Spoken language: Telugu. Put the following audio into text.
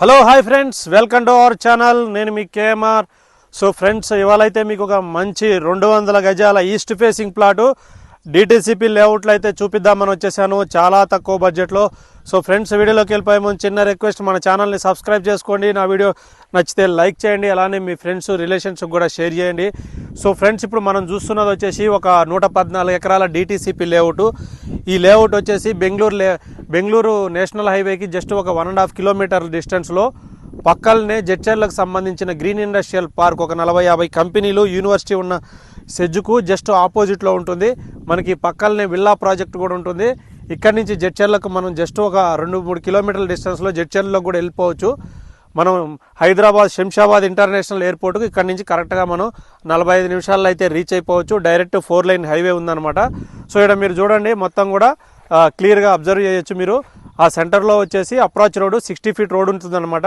Hello hi friends welcome to our channel నేను మీ కేఎంఆర్. సో ఫ్రెండ్స్ ఇవాళ అయితే మీకు ఒక మంచి రెండు వందల గజాల ఈస్ట్ ఫేసింగ్ ప్లాటు డిటీసీపీ లేఅవుట్లో అయితే చూపిద్దామని వచ్చేసాను. చాలా తక్కువ బడ్జెట్లో సో ఫ్రెండ్స్ వీడియోలోకి వెళ్ళిపోయే ముందు చిన్న రిక్వెస్ట్ మన ఛానల్ని సబ్స్క్రైబ్ చేసుకోండి. నా వీడియో నచ్చితే లైక్ చేయండి. అలానే మీ ఫ్రెండ్స్ రిలేషన్స్ కూడా షేర్ చేయండి. సో ఫ్రెండ్స్ ఇప్పుడు మనం చూస్తున్నది వచ్చేసి ఒక నూట పద్నాలుగు ఎకరాల డిటీసీపీ లేఅవుట్ ఈ లేఅవుట్ వచ్చేసి బెంగళూరు లే బెంగళూరు నేషనల్ హైవేకి జస్ట్ ఒక వన్ అండ్ హాఫ్ కిలోమీటర్ డిస్టెన్స్లో పక్కలనే జడ్చర్లకు సంబంధించిన గ్రీన్ ఇండస్ట్రియల్ పార్క్ ఒక నలభై యాభై కంపెనీలు యూనివర్సిటీ ఉన్న సెజ్జుకు జస్ట్ ఆపోజిట్లో ఉంటుంది. మనకి పక్కలనే విల్లా ప్రాజెక్ట్ కూడా ఉంటుంది. ఇక్కడి నుంచి జడ్చర్లకు మనం జస్ట్ ఒక రెండు మూడు కిలోమీటర్ల డిస్టెన్స్లో జడ్చర్లకు కూడా వెళ్ళిపోవచ్చు. మనం హైదరాబాద్ శంషాబాద్ ఇంటర్నేషనల్ ఎయిర్పోర్ట్కి ఇక్కడ నుంచి కరెక్ట్గా మనం నలభై ఐదు నిమిషాల్లో అయితే రీచ్ అయిపోవచ్చు. డైరెక్ట్ ఫోర్ లైన్ హైవే ఉందన్నమాట. సో ఇక్కడ మీరు చూడండి మొత్తం కూడా క్లియర్గా అబ్జర్వ్ చేయొచ్చు మీరు. ఆ సెంటర్లో వచ్చేసి approach road sixty feet road ఉంటుందన్నమాట.